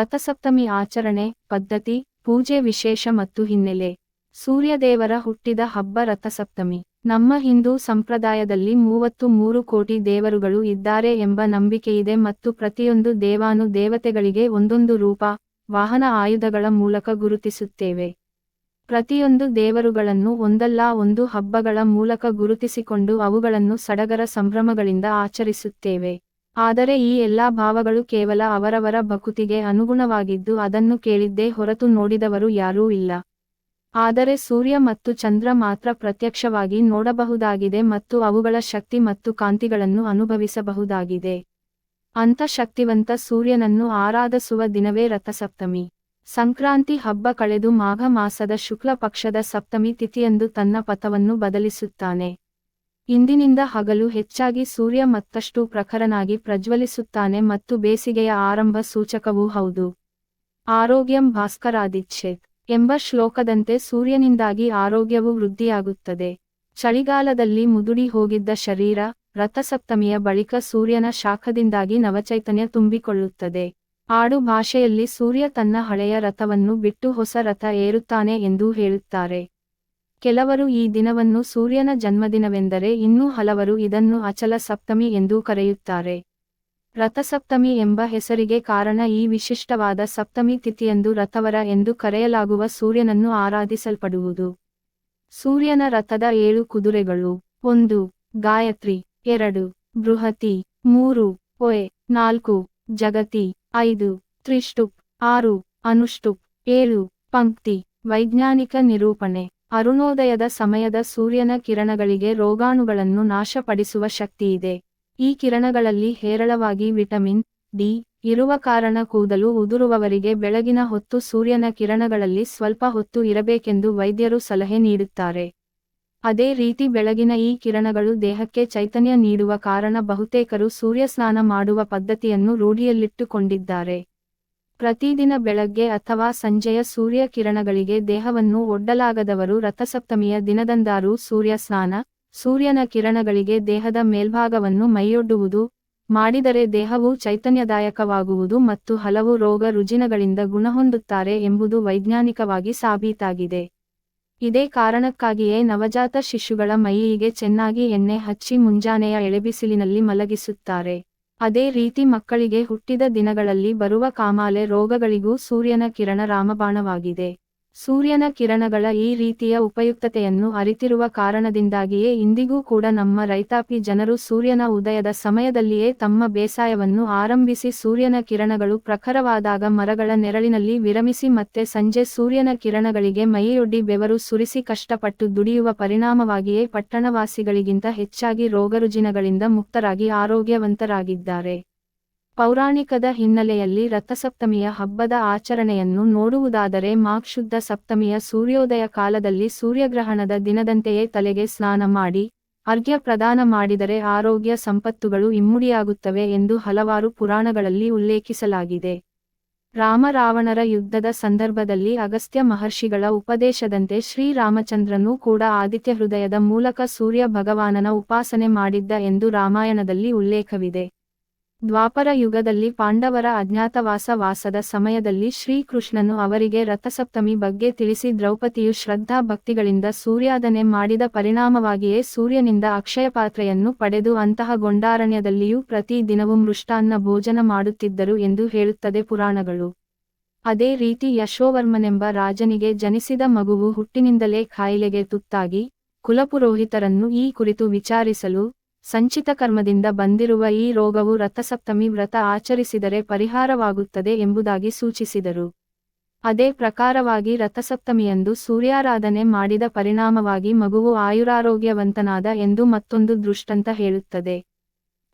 ರಥಸಪ್ತಮಿ ಆಚರಣೆ, ಪದ್ಧತಿ, ಪೂಜೆ ವಿಶೇಷ ಮತ್ತು ಹಿನ್ನೆಲೆ. ಸೂರ್ಯದೇವರ ಹುಟ್ಟಿದ ಹಬ್ಬ ರಥಸಪ್ತಮಿ. ನಮ್ಮ ಹಿಂದೂ ಸಂಪ್ರದಾಯದಲ್ಲಿ ಮೂವತ್ತು ಮೂರು ಕೋಟಿ ದೇವರುಗಳು ಇದ್ದಾರೆ ಎಂಬ ನಂಬಿಕೆಯಿದೆ ಮತ್ತು ಪ್ರತಿಯೊಂದು ದೇವಾನು ದೇವತೆಗಳಿಗೆ ಒಂದೊಂದು ರೂಪ, ವಾಹನ ಆಯುಧಗಳ ಮೂಲಕ ಗುರುತಿಸುತ್ತೇವೆ. ಪ್ರತಿಯೊಂದು ದೇವರುಗಳನ್ನು ಒಂದಲ್ಲ ಒಂದು ಹಬ್ಬಗಳ ಮೂಲಕ ಗುರುತಿಸಿಕೊಂಡು ಅವುಗಳನ್ನು ಸಡಗರ ಸಂಭ್ರಮಗಳಿಂದ ಆಚರಿಸುತ್ತೇವೆ. ಆದರೆ ಈ ಎಲ್ಲಾ ಭಾವಗಳು ಕೇವಲ ಅವರವರ ಭಕುತಿಗೆ ಅನುಗುಣವಾಗಿದ್ದು ಅದನ್ನು ಕೇಳಿದ್ದೇ ಹೊರತು ನೋಡಿದವರು ಯಾರೂ ಇಲ್ಲ. ಆದರೆ ಸೂರ್ಯ ಮತ್ತು ಚಂದ್ರ ಮಾತ್ರ ಪ್ರತ್ಯಕ್ಷವಾಗಿ ನೋಡಬಹುದಾಗಿದೆ ಮತ್ತು ಅವುಗಳ ಶಕ್ತಿ ಮತ್ತು ಕಾಂತಿಗಳನ್ನು ಅನುಭವಿಸಬಹುದಾಗಿದೆ. ಅಂಥ ಶಕ್ತಿವಂತ ಸೂರ್ಯನನ್ನು ಆರಾಧಿಸುವ ದಿನವೇ ರಥಸಪ್ತಮಿ. ಸಂಕ್ರಾಂತಿ ಹಬ್ಬ ಕಳೆದು ಮಾಘ ಮಾಸದ ಶುಕ್ಲ ಪಕ್ಷದ ಸಪ್ತಮಿ ತಿಥಿಯಂದು ತನ್ನ ಪಥವನ್ನು ಬದಲಿಸುತ್ತಾನೆ. ಇಂದಿನಿಂದ ಹಗಲು ಹೆಚ್ಚಾಗಿ ಸೂರ್ಯ ಮತ್ತಷ್ಟು ಪ್ರಖರನಾಗಿ ಪ್ರಜ್ವಲಿಸುತ್ತಾನೆ ಮತ್ತು ಬೇಸಿಗೆಯ ಆರಂಭ ಸೂಚಕವೂ ಹೌದು. ಆರೋಗ್ಯಂ ಭಾಸ್ಕರಾದಿಚ್ಛೇತ್ ಎಂಬ ಶ್ಲೋಕದಂತೆ ಸೂರ್ಯನಿಂದಾಗಿ ಆರೋಗ್ಯವು ವೃದ್ಧಿಯಾಗುತ್ತದೆ. ಚಳಿಗಾಲದಲ್ಲಿ ಮುದುಡಿ ಹೋಗಿದ್ದ ಶರೀರ, ರಥಸಪ್ತಮಿಯ ಬಳಿಕ ಸೂರ್ಯನ ಶಾಖದಿಂದಾಗಿ ನವಚೈತನ್ಯ ತುಂಬಿಕೊಳ್ಳುತ್ತದೆ. ಆಡು ಭಾಷೆಯಲ್ಲಿ ಸೂರ್ಯ ತನ್ನ ಹಳೆಯ ರಥವನ್ನು ಬಿಟ್ಟು ಹೊಸ ರಥ ಏರುತ್ತಾನೆ ಎಂದೂ ಹೇಳುತ್ತಾರೆ. ಕೆಲವರು ಈ ದಿನವನ್ನು ಸೂರ್ಯನ ಜನ್ಮದಿನವೆಂದರೆ ಇನ್ನೂ ಹಲವರು ಇದನ್ನು ಅಚಲ ಸಪ್ತಮಿ ಎಂದೂ ಕರೆಯುತ್ತಾರೆ. ರಥಸಪ್ತಮಿ ಎಂಬ ಹೆಸರಿಗೆ ಕಾರಣ ಈ ವಿಶಿಷ್ಟವಾದ ಸಪ್ತಮಿ ತಿಥಿಯಂದು ರಥವರ ಎಂದು ಕರೆಯಲಾಗುವ ಸೂರ್ಯನನ್ನು ಆರಾಧಿಸಲ್ಪಡುವುದು. ಸೂರ್ಯನ ರಥದ ಏಳು ಕುದುರೆಗಳು, ಒಂದು, ಗಾಯತ್ರಿ, ಎರಡು, ಬೃಹತಿ, ಮೂರು ಒಯೆ ನಾಲ್ಕು, ಜಗತಿ, ಐದು, ತ್ರಿಷ್ಟುಪ್, ಆರು, ಅನುಷ್ಟುಪ್, ಏಳು, ಪಂಕ್ತಿ, ವೈಜ್ಞಾನಿಕ ನಿರೂಪಣೆ. ಅರುಣೋದಯದ ಸಮಯದ ಸೂರ್ಯನ ಕಿರಣಗಳಿಗೆ ರೋಗಾಣುಗಳನ್ನು ನಾಶಪಡಿಸುವ ಶಕ್ತಿಯಿದೆ. ಈ ಕಿರಣಗಳಲ್ಲಿ ಹೇರಳವಾಗಿ ವಿಟಮಿನ್, ಡಿ, ಇರುವ ಕಾರಣ ಕೂದಲು ಉದುರುವವರಿಗೆ ಬೆಳಗಿನ ಹೊತ್ತು ಸೂರ್ಯನ ಕಿರಣಗಳಲ್ಲಿ ಸ್ವಲ್ಪ ಹೊತ್ತು ಇರಬೇಕೆಂದು ವೈದ್ಯರು ಸಲಹೆ ನೀಡುತ್ತಾರೆ. ಅದೇ ರೀತಿ ಬೆಳಗಿನ ಈ ಕಿರಣಗಳು ದೇಹಕ್ಕೆ ಚೈತನ್ಯ ನೀಡುವ ಕಾರಣ ಬಹುತೇಕರು ಸೂರ್ಯಸ್ನಾನ ಮಾಡುವ ಪದ್ಧತಿಯನ್ನು ರೂಢಿಯಲ್ಲಿಟ್ಟುಕೊಂಡಿದ್ದಾರೆ. ಪ್ರತಿದಿನ ಬೆಳಗ್ಗೆ ಅಥವಾ ಸಂಜೆಯ ಸೂರ್ಯ ಕಿರಣಗಳಿಗೆ ದೇಹವನ್ನು ಒಡ್ಡಲಾಗದವರು ರಥಸಪ್ತಮಿಯ ದಿನದಂದಾರು ಸೂರ್ಯ ಸ್ನಾನ, ಸೂರ್ಯನ ಕಿರಣಗಳಿಗೆ ದೇಹದ ಮೇಲ್ಭಾಗವನ್ನು ಮೈಯೊಡ್ಡುವುದು, ಮಾಡಿದರೆ ದೇಹವು ಚೈತನ್ಯದಾಯಕವಾಗುವುದು ಮತ್ತು ಹಲವು ರೋಗ ರುಜಿನಗಳಿಂದ ಗುಣಹೊಂದುತ್ತಾರೆ ಎಂಬುದು ವೈಜ್ಞಾನಿಕವಾಗಿ ಸಾಬೀತಾಗಿದೆ. ಇದೇ ಕಾರಣಕ್ಕಾಗಿಯೇ ನವಜಾತ ಶಿಶುಗಳ ಮೈಯಿಗೆ ಚೆನ್ನಾಗಿ ಎಣ್ಣೆ ಹಚ್ಚಿ ಮುಂಜಾನೆಯ ಎಳೆಬಿಸಿಲಿನಲ್ಲಿ ಮಲಗಿಸುತ್ತಾರೆ. ಅದೇ ರೀತಿ ಮಕ್ಕಳಿಗೆ ಹುಟ್ಟಿದ ದಿನಗಳಲ್ಲಿ ಬರುವ ಕಾಮಾಲೆ ರೋಗಗಳಿಗೂ ಸೂರ್ಯನ ಕಿರಣ ರಾಮಬಾಣವಾಗಿದೆ. ಸೂರ್ಯನ ಕಿರಣಗಳ ಈ ರೀತಿಯ ಉಪಯುಕ್ತತೆಯನ್ನು ಅರಿತಿರುವ ಕಾರಣದಿಂದಾಗಿಯೇ ಇಂದಿಗೂ ಕೂಡ ನಮ್ಮ ರೈತಾಪಿ ಜನರು ಸೂರ್ಯನ ಉದಯದ ಸಮಯದಲ್ಲಿಯೇ ತಮ್ಮ ಬೇಸಾಯವನ್ನು ಆರಂಭಿಸಿ ಸೂರ್ಯನ ಕಿರಣಗಳು ಪ್ರಖರವಾದಾಗ ಮರಗಳ ನೆರಳಿನಲ್ಲಿ ವಿರಮಿಸಿ ಮತ್ತೆ ಸಂಜೆ ಸೂರ್ಯನ ಕಿರಣಗಳಿಗೆ ಮೈಯೊಡ್ಡಿ ಬೆವರು ಸುರಿಸಿ ಕಷ್ಟಪಟ್ಟು ದುಡಿಯುವ ಪರಿಣಾಮವಾಗಿಯೇ ಪಟ್ಟಣವಾಸಿಗಳಿಗಿಂತ ಹೆಚ್ಚಾಗಿ ರೋಗರುಜಿನಗಳಿಂದ ಮುಕ್ತರಾಗಿ ಆರೋಗ್ಯವಂತರಾಗಿದ್ದಾರೆ. ಪೌರಾಣಿಕದ ಹಿನ್ನೆಲೆಯಲ್ಲಿ ರಥಸಪ್ತಮಿಯ ಹಬ್ಬದ ಆಚರಣೆಯನ್ನು ನೋಡುವುದಾದರೆ ಮಾಘ ಶುದ್ಧ ಸಪ್ತಮಿಯ ಸೂರ್ಯೋದಯ ಕಾಲದಲ್ಲಿ ಸೂರ್ಯಗ್ರಹಣದ ದಿನದಂತೆಯೇ ತಲೆಗೆ ಸ್ನಾನ ಮಾಡಿ, ಅರ್ಘ್ಯ ಪ್ರದಾನ ಮಾಡಿದರೆ ಆರೋಗ್ಯ ಸಂಪತ್ತುಗಳು ಇಮ್ಮುಡಿಯಾಗುತ್ತವೆ ಎಂದು ಹಲವಾರು ಪುರಾಣಗಳಲ್ಲಿ ಉಲ್ಲೇಖಿಸಲಾಗಿದೆ. ರಾಮರಾವಣರ ಯುದ್ಧದ ಸಂದರ್ಭದಲ್ಲಿ ಅಗಸ್ತ್ಯ ಮಹರ್ಷಿಗಳ ಉಪದೇಶದಂತೆ ಶ್ರೀರಾಮಚಂದ್ರನೂ ಕೂಡ ಆದಿತ್ಯ ಹೃದಯದ ಮೂಲಕ ಸೂರ್ಯ ಭಗವಾನನ ಉಪಾಸನೆ ಮಾಡಿದ್ದ ಎಂದು ರಾಮಾಯಣದಲ್ಲಿ ಉಲ್ಲೇಖವಿದೆ. ದ್ವಾಪರ ಯುಗದಲ್ಲಿ ಪಾಂಡವರ ಅಜ್ಞಾತವಾಸ ವಾಸದ ಸಮಯದಲ್ಲಿ ಶ್ರೀಕೃಷ್ಣನು ಅವರಿಗೆ ರಥಸಪ್ತಮಿ ಬಗ್ಗೆ ತಿಳಿಸಿ ದ್ರೌಪದಿಯು ಶ್ರದ್ಧಾ ಭಕ್ತಿಗಳಿಂದ ಸೂರ್ಯಾದನೆ ಮಾಡಿದ ಪರಿಣಾಮವಾಗಿಯೇ ಸೂರ್ಯನಿಂದ ಅಕ್ಷಯಪಾತ್ರೆಯನ್ನು ಪಡೆದು ಅಂತಹ ಗೊಂಡಾರಣ್ಯದಲ್ಲಿಯೂ ಪ್ರತಿ ದಿನವೂ ಮೃಷ್ಟಾನ್ನ ಭೋಜನ ಮಾಡುತ್ತಿದ್ದರು ಎಂದು ಹೇಳುತ್ತದೆ ಪುರಾಣಗಳು. ಅದೇ ರೀತಿ ಯಶೋವರ್ಮನೆಂಬ ರಾಜನಿಗೆ ಜನಿಸಿದ ಮಗುವು ಹುಟ್ಟಿನಿಂದಲೇ ಖಾಯಿಲೆಗೆ ತುತ್ತಾಗಿ ಕುಲಪುರೋಹಿತರನ್ನು ಈ ಕುರಿತು ವಿಚಾರಿಸಲು ಸಂಚಿತ ಕರ್ಮದಿಂದ ಬಂದಿರುವ ಈ ರೋಗವು ರಥಸಪ್ತಮಿ ವ್ರತ ಆಚರಿಸಿದರೆ ಪರಿಹಾರವಾಗುತ್ತದೆ ಎಂಬುದಾಗಿ ಸೂಚಿಸಿದರು. ಅದೇ ಪ್ರಕಾರವಾಗಿ ರಥಸಪ್ತಮಿಯಂದು ಸೂರ್ಯಾರಾಧನೆ ಮಾಡಿದ ಪರಿಣಾಮವಾಗಿ ಮಗುವು ಆಯುರಾರೋಗ್ಯವಂತನಾದ ಎಂದು ಮತ್ತೊಂದು ದೃಷ್ಟಂತ ಹೇಳುತ್ತದೆ.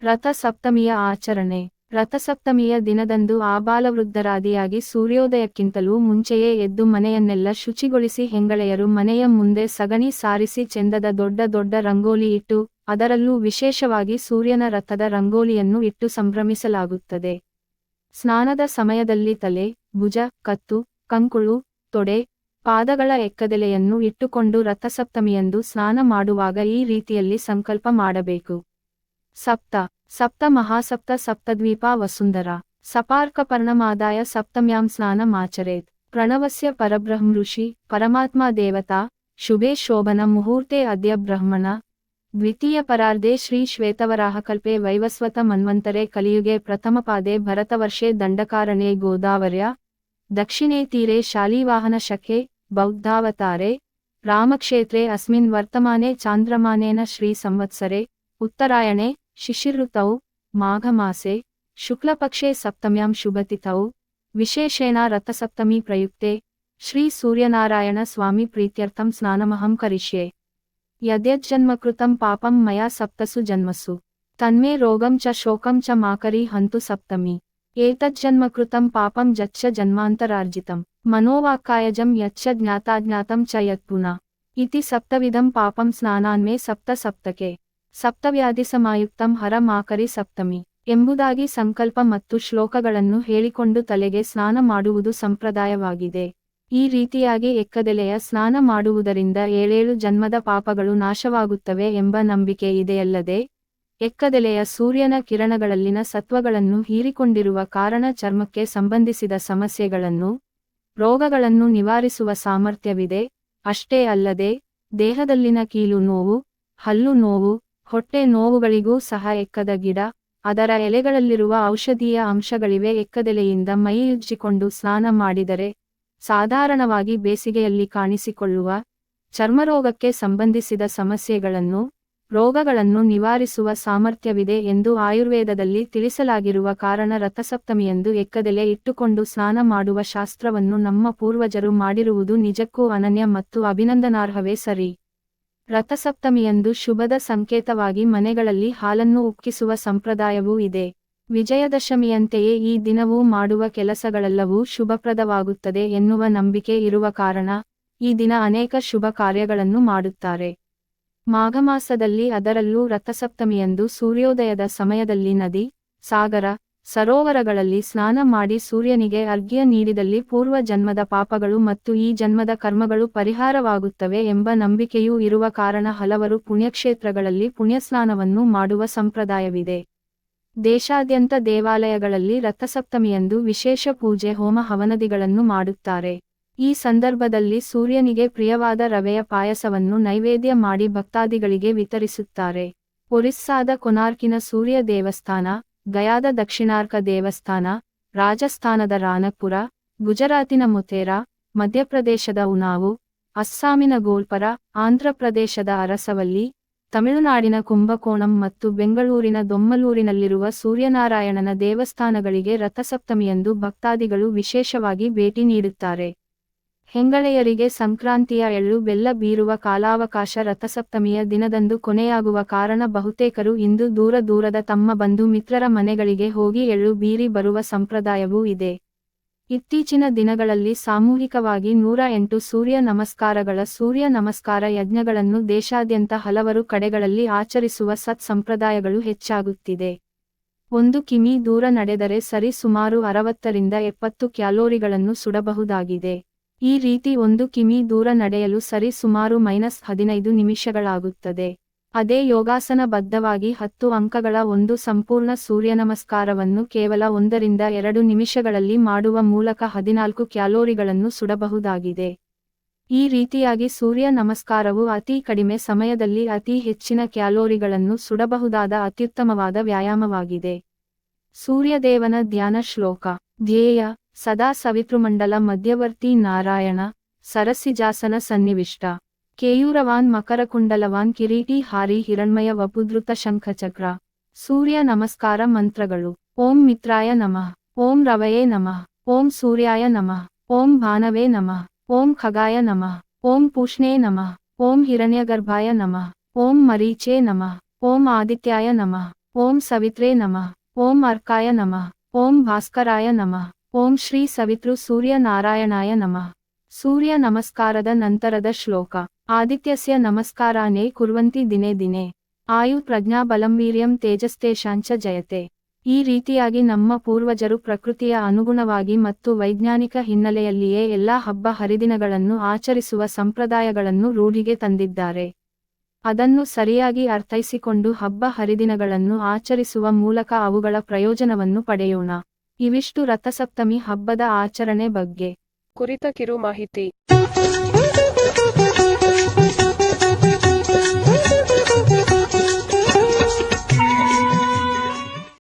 ರಥಸಪ್ತಮಿಯ ಆಚರಣೆ. ರಥಸಪ್ತಮಿಯ ದಿನದಂದು ಆಬಾಲವೃದ್ಧರಾದಿಯಾಗಿ ಸೂರ್ಯೋದಯಕ್ಕಿಂತಲೂ ಮುಂಚೆಯೇ ಎದ್ದು ಮನೆಯನ್ನೆಲ್ಲ ಶುಚಿಗೊಳಿಸಿ ಹೆಂಗಳೆಯರು ಮನೆಯ ಮುಂದೆ ಸಗಣಿ ಸಾರಿಸಿ ಚೆಂದದ ದೊಡ್ಡ ದೊಡ್ಡ ರಂಗೋಲಿ ಇಟ್ಟು ಅದರಲ್ಲೂ ವಿಶೇಷವಾಗಿ ಸೂರ್ಯನ ರಥದ ರಂಗೋಲಿಯನ್ನು ಇಟ್ಟು ಸಂಭ್ರಮಿಸಲಾಗುತ್ತದೆ. ಸ್ನಾನದ ಸಮಯದಲ್ಲಿ ತಲೆ, ಭುಜ, ಕತ್ತು, ಕಂಕುಳು, ತೊಡೆ, ಪಾದಗಳ ಎಕ್ಕದೆಲೆಯನ್ನು ಇಟ್ಟುಕೊಂಡು ರಥಸಪ್ತಮಿಯಂದು ಸ್ನಾನ ಮಾಡುವಾಗ ಈ ರೀತಿಯಲ್ಲಿ ಸಂಕಲ್ಪ ಮಾಡಬೇಕು. ಸಪ್ತ ಸಪ್ತ ಮಹಾಸಪ್ತ ಸಪ್ತದ್ವೀಪ ವಸುಂಧರ ಸಪಾರ್ಕಪರ್ಣಮಾದಾಯ ಸಪ್ತಮ್ಯಾಂ ಸ್ನಾನ ಮಾಚರೇತ್, ಪ್ರಣವಸ್ಯ ಪರಬ್ರಹ್ಮ ಋಷಿ ಪರಮಾತ್ಮ ದೇವತಾ, ಶುಭೇ ಶೋಭನ ಮುಹೂರ್ತೆ ಅದ್ಯ ಬ್ರಹ್ಮಣ ದ್ವಿತೀಯ ಪರಾರ್ಧೆ ಶ್ರೀ ಶ್ವೇತವರಾಹಕಲ್ಪೆ ವೈವಸ್ವತ ಮನ್ವಂತರೆ ಕಲಿಯುಗೆ ಪ್ರಥಮ ಪಾದೆ ಭರತವರ್ಷೆ ದಂಡಕಾರಣೆ ಗೋದಾವರ್ಯ. ದಕ್ಷಿಣೇ ತೀರೆ ಶಾಲಿವಾಹನ ಶಖೆ ಬೌದ್ಧಾವತಾರೆ. ರಾಮಕ್ಷೇತ್ರೆ ಅಸ್ಮಿನ್ ವರ್ತಮಾನೆ ಚಾಂದ್ರಮಾನೇನ ಶ್ರೀ ಸಂವತ್ಸರೆ. ಉತ್ತರಾಯಣೆ ಶಿಶಿಋತೌ ಮಾಘಮಾಸೆ. ಶುಕ್ಲಪಕ್ಷೆ ಸಪ್ತಮ್ಯಾಂ ಶುಭತಿಥೌ. ವಿಶೇಷೇಣ ರಥಸಪ್ತಮಿ ಪ್ರಯುಕ್ತೆ. ಶ್ರೀ ಸೂರ್ಯನಾರಾಯಣ ಸ್ವಾಮಿ ಪ್ರೀತ್ಯರ್ಥಂ ಸ್ನಾನಮಹಂ ಕರಿಷ್ಯೆ. ಯದ್ಯಜ್ಜನ್ಮಕೃತಂ ಪಾಪಂ ಮಯಾ ಸಪ್ತಸು ಜನ್ಮಸು. ತನ್ಮೇ ರೋಗಂ ಚ ಶೋಕಂ ಚ ಮಾಕರಿ ಹಂತು ಸಪ್ತಮಿ. ಏತಜ್ಜನ್ಮಕೃತಂ ಪಾಪಂ ಜಚ್ಚ ಜನ್ಮಾಂತರಾರ್ಜಿತಂ. ಮನೋವಾಕ್ಕಾಯಜಂ ಯಚ್ಚ ಜ್ಞಾತಾಜ್ಞಾತಂ ಚ ಯತ್ಪುನಾ ಇತಿ ಸಪ್ತವಿಧಂ ಪಾಪಂ ಸ್ನಾನಾನ್ಮೇ ಸಪ್ತ ಸಪ್ತಕೆ. ಸಪ್ತವ್ಯಾಧಿಸಮಾಯುಕ್ತಂ ಹರ ಮಾಕರಿ ಸಪ್ತಮಿ. ಎಂಬುದಾಗಿ ಸಂಕಲ್ಪ ಮತ್ತು ಶ್ಲೋಕಗಳನ್ನು ಹೇಳಿಕೊಂಡು ತಲೆಗೆ ಸ್ನಾನ ಮಾಡುವುದು ಸಂಪ್ರದಾಯವಾಗಿದೆ. ಈ ರೀತಿಯಾಗಿ ಎಕ್ಕದೆಲೆಯ ಸ್ನಾನ ಮಾಡುವುದರಿಂದ ಏಳೇಳು ಜನ್ಮದ ಪಾಪಗಳು ನಾಶವಾಗುತ್ತವೆ ಎಂಬ ನಂಬಿಕೆ ಇದೆಯಲ್ಲದೆ, ಎಕ್ಕದೆಲೆಯ ಸೂರ್ಯನ ಕಿರಣಗಳಲ್ಲಿನ ಸತ್ವಗಳನ್ನು ಹೀರಿಕೊಂಡಿರುವ ಕಾರಣ ಚರ್ಮಕ್ಕೆ ಸಂಬಂಧಿಸಿದ ಸಮಸ್ಯೆಗಳನ್ನು, ರೋಗಗಳನ್ನು ನಿವಾರಿಸುವ ಸಾಮರ್ಥ್ಯವಿದೆ. ಅಷ್ಟೇ ಅಲ್ಲದೆ, ದೇಹದಲ್ಲಿನ ಕೀಲು ನೋವು, ಹಲ್ಲು ನೋವು, ಹೊಟ್ಟೆ ನೋವುಗಳಿಗೂ ಸಹ ಎಕ್ಕದ ಗಿಡ, ಅದರ ಎಲೆಗಳಲ್ಲಿರುವ ಔಷಧೀಯ ಅಂಶಗಳಿವೆ. ಎಕ್ಕದೆಲೆಯಿಂದ ಮೈಯುಜ್ಜಿಕೊಂಡು ಸ್ನಾನ ಮಾಡಿದರೆ ಸಾಧಾರಣವಾಗಿ ಬೇಸಿಗೆಯಲ್ಲಿ ಕಾಣಿಸಿಕೊಳ್ಳುವ ಚರ್ಮರೋಗಕ್ಕೆ ಸಂಬಂಧಿಸಿದ ಸಮಸ್ಯೆಗಳನ್ನು, ರೋಗಗಳನ್ನು ನಿವಾರಿಸುವ ಸಾಮರ್ಥ್ಯವಿದೆ ಎಂದು ಆಯುರ್ವೇದದಲ್ಲಿ ತಿಳಿಸಲಾಗಿರುವ ಕಾರಣ ರಥಸಪ್ತಮಿಯಂದು ಎಕ್ಕದೆಲೆ ಇಟ್ಟುಕೊಂಡು ಸ್ನಾನ ಮಾಡುವ ಶಾಸ್ತ್ರವನ್ನು ನಮ್ಮ ಪೂರ್ವಜರು ಮಾಡಿರುವುದು ನಿಜಕ್ಕೂ ಅನನ್ಯ ಮತ್ತು ಅಭಿನಂದನಾರ್ಹವೇ ಸರಿ. ರಥಸಪ್ತಮಿಯಂದು ಶುಭದ ಸಂಕೇತವಾಗಿ ಮನೆಗಳಲ್ಲಿ ಹಾಲನ್ನು ಉಕ್ಕಿಸುವ ಸಂಪ್ರದಾಯವೂ ಇದೆ. ವಿಜಯದಶಮಿಯಂತೆಯೇ ಈ ದಿನವೂ ಮಾಡುವ ಕೆಲಸಗಳೆಲ್ಲವೂ ಶುಭಪ್ರದವಾಗುತ್ತದೆ ಎನ್ನುವ ನಂಬಿಕೆ ಇರುವ ಕಾರಣ ಈ ದಿನ ಅನೇಕ ಶುಭ ಕಾರ್ಯಗಳನ್ನು ಮಾಡುತ್ತಾರೆ. ಮಾಘಮಾಸದಲ್ಲಿ ಅದರಲ್ಲೂ ರಥಸಪ್ತಮಿಯಂದು ಸೂರ್ಯೋದಯದ ಸಮಯದಲ್ಲಿ ನದಿ, ಸಾಗರ, ಸರೋವರಗಳಲ್ಲಿ ಸ್ನಾನ ಮಾಡಿ ಸೂರ್ಯನಿಗೆ ಅರ್ಘ್ಯ ನೀಡಿದಲ್ಲಿ ಪೂರ್ವ ಜನ್ಮದ ಪಾಪಗಳು ಮತ್ತು ಈ ಜನ್ಮದ ಕರ್ಮಗಳು ಪರಿಹಾರವಾಗುತ್ತವೆ ಎಂಬ ನಂಬಿಕೆಯೂ ಇರುವ ಕಾರಣ ಹಲವರು ಪುಣ್ಯಕ್ಷೇತ್ರಗಳಲ್ಲಿ ಪುಣ್ಯಸ್ನಾನವನ್ನು ಮಾಡುವ ಸಂಪ್ರದಾಯವಿದೆ. ದೇಶಾದ್ಯಂತ ದೇವಾಲಯಗಳಲ್ಲಿ ರಥಸಪ್ತಮಿಯಂದು ವಿಶೇಷ ಪೂಜೆ ಹೋಮ ಹವನದಿಗಳನ್ನು ಮಾಡುತ್ತಾರೆ. ಈ ಸಂದರ್ಭದಲ್ಲಿ ಸೂರ್ಯನಿಗೆ ಪ್ರಿಯವಾದ ರವೆಯ ಪಾಯಸವನ್ನು ನೈವೇದ್ಯ ಮಾಡಿ ಭಕ್ತಾದಿಗಳಿಗೆ ವಿತರಿಸುತ್ತಾರೆ. ಒರಿಸ್ಸಾದ ಕೊನಾರ್ಕಿನ ಸೂರ್ಯ ದೇವಸ್ಥಾನ, ಗಯಾದ ದಕ್ಷಿಣಾರ್ಕ ದೇವಸ್ಥಾನ, ರಾಜಸ್ಥಾನದ ರಾನಪುರ ಗುಜರಾತಿನ ಮೊತೇರಾ ಮಧ್ಯಪ್ರದೇಶದ ಉನಾವು, ಅಸ್ಸಾಮಿನ ಗೋಲ್ಪರ, ಆಂಧ್ರಪ್ರದೇಶದ ಅರಸವಲ್ಲಿ ತಮಿಳುನಾಡಿನ ಕುಂಭಕೋಣಂ ಮತ್ತು ಬೆಂಗಳೂರಿನ ದೊಮ್ಮಲೂರಿನಲ್ಲಿರುವ ಸೂರ್ಯನಾರಾಯಣನ ದೇವಸ್ಥಾನಗಳಿಗೆ ರಥಸಪ್ತಮಿಯಂದು ಭಕ್ತಾದಿಗಳು ವಿಶೇಷವಾಗಿ ಭೇಟಿ ನೀಡುತ್ತಾರೆ. ಹೆಂಗಳೆಯರಿಗೆ ಸಂಕ್ರಾಂತಿಯ ಎಳ್ಳು ಬೆಲ್ಲ ಬೀರುವ ಕಾಲಾವಕಾಶ ರಥಸಪ್ತಮಿಯ ದಿನದಂದು ಕೊನೆಯಾಗುವ ಕಾರಣ ಬಹುತೇಕರು ಇಂದು ದೂರ ದೂರದ ತಮ್ಮ ಬಂಧು ಮಿತ್ರರ ಮನೆಗಳಿಗೆ ಹೋಗಿ ಎಳ್ಳು ಬೀರಿ ಬರುವ ಸಂಪ್ರದಾಯವೂ ಇದೆ. ಇತ್ತೀಚಿನ ದಿನಗಳಲ್ಲಿ ಸಾಮೂಹಿಕವಾಗಿ ನೂರ ಎಂಟು ಸೂರ್ಯ ನಮಸ್ಕಾರಗಳ ಸೂರ್ಯ ನಮಸ್ಕಾರ ಯಜ್ಞಗಳನ್ನು ದೇಶಾದ್ಯಂತ ಹಲವರು ಕಡೆಗಳಲ್ಲಿ ಆಚರಿಸುವ ಸತ್ ಸಂಪ್ರದಾಯಗಳು ಹೆಚ್ಚಾಗುತ್ತಿದೆ. ಒಂದು ಕಿಮಿ ದೂರ ನಡೆದರೆ ಸರಿ ಸುಮಾರು ಅರವತ್ತರಿಂದ ಎಪ್ಪತ್ತು ಕ್ಯಾಲೋರಿಗಳನ್ನು ಸುಡಬಹುದಾಗಿದೆ. ಈ ರೀತಿ ಒಂದು ಕಿಮಿ ದೂರ ನಡೆಯಲು ಸರಿ ಸುಮಾರು ಮೈನಸ್ ಹದಿನೈದು ನಿಮಿಷಗಳಾಗುತ್ತದೆ. ಅದೇ ಯೋಗಾಸನಬದ್ಧವಾಗಿ ಹತ್ತು ಅಂಕಗಳ ಒಂದು ಸಂಪೂರ್ಣ ಸೂರ್ಯ ನಮಸ್ಕಾರವನ್ನು ಕೇವಲ ಒಂದರಿಂದ ಎರಡು ನಿಮಿಷಗಳಲ್ಲಿ ಮಾಡುವ ಮೂಲಕ ಹದಿನಾಲ್ಕು ಕ್ಯಾಲೋರಿಗಳನ್ನು ಸುಡಬಹುದಾಗಿದೆ. ಈ ರೀತಿಯಾಗಿ ಸೂರ್ಯ ನಮಸ್ಕಾರವು ಅತಿ ಕಡಿಮೆ ಸಮಯದಲ್ಲಿ ಅತಿ ಹೆಚ್ಚಿನ ಕ್ಯಾಲೋರಿಗಳನ್ನು ಸುಡಬಹುದಾದ ಅತ್ಯುತ್ತಮವಾದ ವ್ಯಾಯಾಮವಾಗಿದೆ. ಸೂರ್ಯದೇವನ ಧ್ಯಾನ ಶ್ಲೋಕ, ಧ್ಯೇಯ ಸದಾ ಸವಿತೃಮಂಡಲ ಮಧ್ಯವರ್ತಿ ನಾರಾಯಣ, ಸರಸಿಜಾಸನ ಸನ್ನಿವಿಷ್ಟ. ಕೇಯೂರವಾನ್ ಮಕರಕುಂಡಲವಾನ್ ಕಿರೀಟಿ ಹಾರಿ ಹಿರಣ್ಮಯ ವಪುದೃತ ಶಂಖಚಕ್ರ ಸೂರ್ಯ ನಮಸ್ಕಾರ ಮಂತ್ರಗಳು ಓಂ ಮಿತ್ರಾಯ ನಮಃ ಓಂ ರವಯೇ ನಮಃ ಓಂ ಸೂರ್ಯಾಯ ನಮಃ ಓಂ ಭಾನವೇ ನಮಃ ಓಂ ಖಗಾಯ ನಮಃ ಓಂ ಪೂಷ್ಣೇ ನಮಃ ಓಂ ಹಿರಣ್ಯಗರ್ಭಾಯ ನಮಃ ಓಂ ಮರೀಚೇ ನಮಃ ಓಂ ಆದಿತ್ಯಾಯ ನಮಃ ಓಂ ಸವಿತ್ರೇ ನಮಃ ಓಂ ಅರ್ಕಾಯ ನಮಃ ಓಂ ಭಾಸ್ಕರಾಯ ನಮಃ ಓಂ ಶ್ರೀ ಸವಿತೃ ಸೂರ್ಯ ನಾರಾಯಣಾಯ ನಮಃ ಸೂರ್ಯ ನಮಸ್ಕಾರದ ನಂತರದ ಶ್ಲೋಕ. ಆದಿತ್ಯಸ್ಯ ನಮಸ್ಕಾರಾನೇ ಕುರ್ವಂತಿ ದಿನೇ ದಿನೇ. ಆಯು ಪ್ರಜ್ಞಾ ಬಲಂ ವೀರ್ಯಂ ತೇಜಸ್ತೇಷಾಂಚ ಜಯತೆ. ಈ ರೀತಿಯಾಗಿ ನಮ್ಮ ಪೂರ್ವಜರು ಪ್ರಕೃತಿಯ ಅನುಗುಣವಾಗಿ ಮತ್ತು ವೈಜ್ಞಾನಿಕ ಹಿನ್ನೆಲೆಯಲ್ಲಿಯೇ ಎಲ್ಲಾ ಹಬ್ಬ ಹರಿದಿನಗಳನ್ನು ಆಚರಿಸುವ ಸಂಪ್ರದಾಯಗಳನ್ನು ರೂಢಿಗೆ ತಂದಿದ್ದಾರೆ. ಅದನ್ನು ಸರಿಯಾಗಿ ಅರ್ಥೈಸಿಕೊಂಡು ಹಬ್ಬ ಹರಿದಿನಗಳನ್ನು ಆಚರಿಸುವ ಮೂಲಕ ಅವುಗಳ ಪ್ರಯೋಜನವನ್ನು ಪಡೆಯೋಣ. ಇವಿಷ್ಟು ರಥಸಪ್ತಮಿ ಹಬ್ಬದ ಆಚರಣೆ ಬಗ್ಗೆ. ಕುರಿತ ಕಿರು ಮಾಹಿತಿ.